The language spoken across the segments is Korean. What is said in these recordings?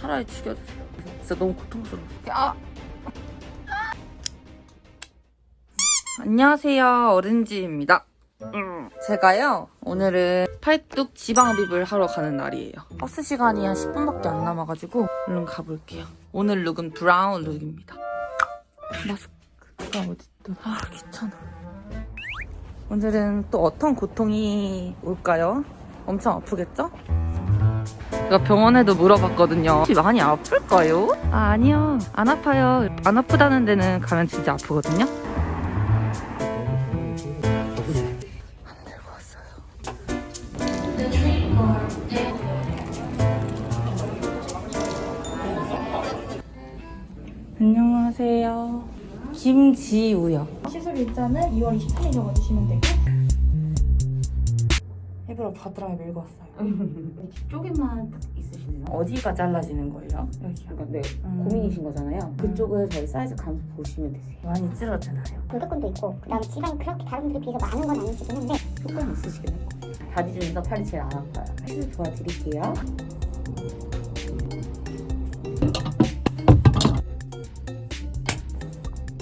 차라리 죽여주세요. 진짜 너무 고통스러웠어요. 아! 안녕하세요. 어른지입니다. 음, 제가요, 오늘은 팔뚝 지방흡입을 하러 가는 날이에요. 버스 시간이 한 10분밖에 안 남아가지고, 얼른 가볼게요. 오늘 룩은 브라운 룩입니다. 마스크가 어딨더? 아, 귀찮아. 오늘은 또 어떤 고통이 올까요? 엄청 아프겠죠? 제가 병원에도 물어봤거든요. 혹시 많이 아플까요? 아, 아니요. 안 아파요. 안 아프다는 데는 가면 진짜 아프거든요. 안 들고 왔어요. 안녕하세요. 김지우요. 시술 일자는 2월 23일 적어주시면 되고 일부러 바드라에 밀고 왔어요 뒤쪽에만 딱 있으시네요. 어디가 잘라지는 거예요? 여기요. 그러니까 네, 음. 고민이신 거잖아요. 그쪽을 저희 사이즈 감 보시면 되세요. 많이 찌러지나요? 골격근도 있고 그다음 지방이 그렇게 다른 분들에 비해서 많은 건 아니시긴 한데 조금 있으시긴 할 거예요. 바디 중에서 팔이 제일 안 아파요. 시술 도와드릴게요.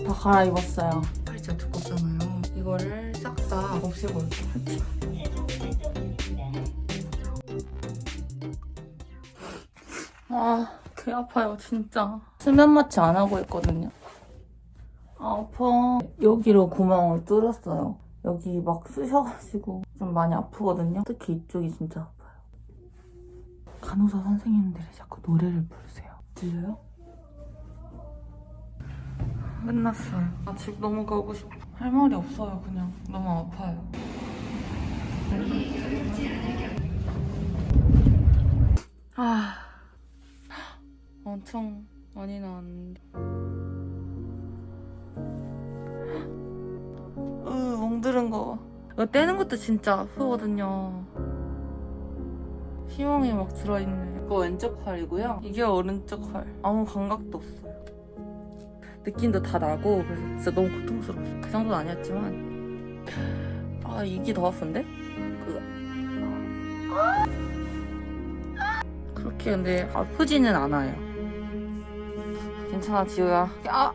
다 갈아입었어요. 팔이 진짜 두껍잖아요. 이거를 싹다 할게요. 아, 개 아파요, 진짜. 수면 마취 안 하고 있거든요. 아, 아파. 여기로 구멍을 뚫었어요. 여기 막 쑤셔가지고 좀 많이 아프거든요. 특히 이쪽이 진짜 아파요. 간호사 선생님들이 자꾸 노래를 부르세요. 들려요? 끝났어요. 아, 집 너무 가고 싶어. 할 말이 없어요, 그냥. 너무 아파요. 아, 엄청 많이 나왔는데. 으, 멍들은 거. 이거 떼는 것도 진짜 아프거든요. 희망이 막 들어있네. 이거 왼쪽 팔이고요. 이게 오른쪽 팔. 아무 감각도 없어요. 느낌도 다 나고 그래서 진짜 너무 고통스러웠어. 그 정도는 아니었지만 아 이게 더 아픈데? 그 그렇게 근데 아프지는 않아요. 괜찮아 지우야. 아